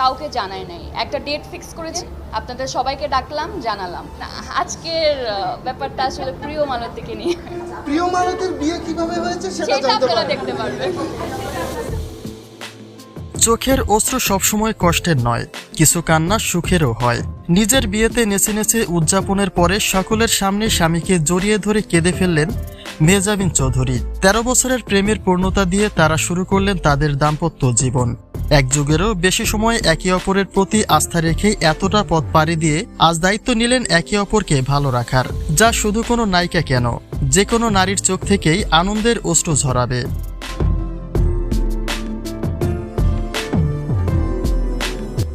কাউকে জানাই নাই। একটা ডেট ফিক্স করেছি আপনাদের সবাইকে ডাকলাম জানালাম। আজকের ব্যাপারটা আসলে প্রিয় মালতীকে নিয়ে। প্রিয় মালতীর বিয়ে কীভাবে হয়েছে সেটা আপনারা দেখতে পারবেন। চোখের অস্ত্র সবসময় কষ্টের নয় কিছু কান্না সুখেরও হয়। নিজের বিয়েতে নেচে নেচে উদযাপনের পরে সকলের সামনে স্বামীকে জড়িয়ে ধরে কেঁদে ফেললেন মেহজাবিন চৌধুরী। তেরো বছরের প্রেমের পূর্ণতা দিয়ে তারা শুরু করলেন তাদের দাম্পত্য জীবন। এক যুগেরও বেশি সময় একে অপরের প্রতি আস্থা রেখে এতটা পথ পাড়ি দিয়ে আজ দায়িত্ব নিলেন একে অপরকে ভালো রাখার, যা শুধু কোনো নায়িকা কেন, যে কোনো নারীর চোখ থেকেই আনন্দের অষ্ট ঝরাবে।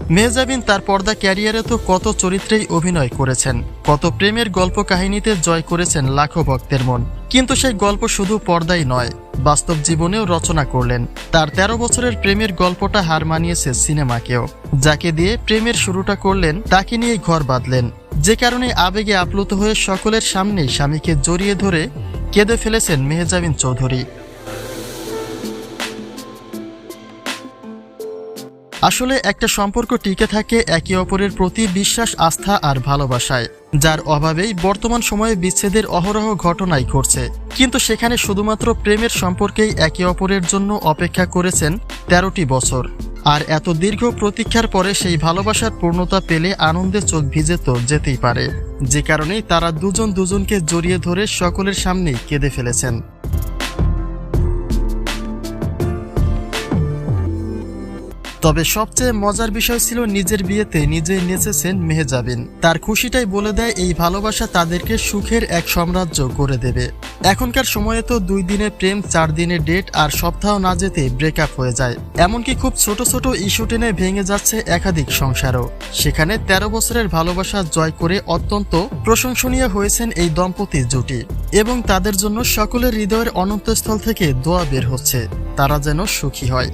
মেহজাবিন তার পর্দা ক্যারিয়ারে তো কত চরিত্রেই অভিনয় করেছেন, কত প্রেমের গল্প কাহিনীতে জয় করেছেন লাখো ভক্তের মন। কিন্তু সেই গল্প শুধু পর্দাই নয়, বাস্তব জীবনেও রচনা করলেন। তার ১৩ বছরের প্রেমের গল্পটা হার মানিয়েছে সিনেমাকেও। যাকে দিয়ে প্রেমের শুরুটা করলেন, তাকে নিয়ে ঘর বাঁধলেন। যে কারণে আবেগে আপ্লুত হয়ে সকলের সামনেই স্বামীকে জড়িয়ে ধরে কেঁদে ফেলেছেন মেহজাবিন চৌধুরী। আসলে একটা সম্পর্ক টিকে থাকে একে অপরের প্রতি বিশ্বাস, আস্থা আর ভালোবাসায়, যার অভাবেই বর্তমান সময়ে বিচ্ছেদের অহরহ ঘটনাই ঘটছে। কিন্তু সেখানে শুধুমাত্র প্রেমের সম্পর্কেই একে অপরের জন্য অপেক্ষা করেছেন তেরোটি বছর। আর এত দীর্ঘ প্রতীক্ষার পরে সেই ভালোবাসার পূর্ণতা পেলে আনন্দে চোখ ভিজে তো যেতেই পারে। যে কারণেই তারা দুজন দুজনকে জড়িয়ে ধরে সকলের সামনেই কেঁদে ফেলেছেন। তবে সবচেয়ে মজার বিষয় ছিল নিজের বিয়েতে নিজেই নেচেছেন মেহজাবিন। তার খুশিটাই বলে দেয় এই ভালোবাসা তাদেরকে সুখের এক সাম্রাজ্য করে দেবে। এখনকার সময়ে তো দুই দিনের প্রেম, চার দিনের ডেট আর সপ্তাহ না যেতে ব্রেকআপ হয়ে যায়। এমনকি খুব ছোট ছোট ইস্যু টেনে ভেঙে যাচ্ছে একাধিক সংসারও। সেখানে ১৩ বছরের ভালোবাসা জয় করে অত্যন্ত প্রশংসনীয় হয়েছেন এই দম্পতি জুটি এবং তাদের জন্য সকলের হৃদয়ের অনন্তস্থল থেকে দোয়া বের হচ্ছে। তারা যেন সুখী হয়।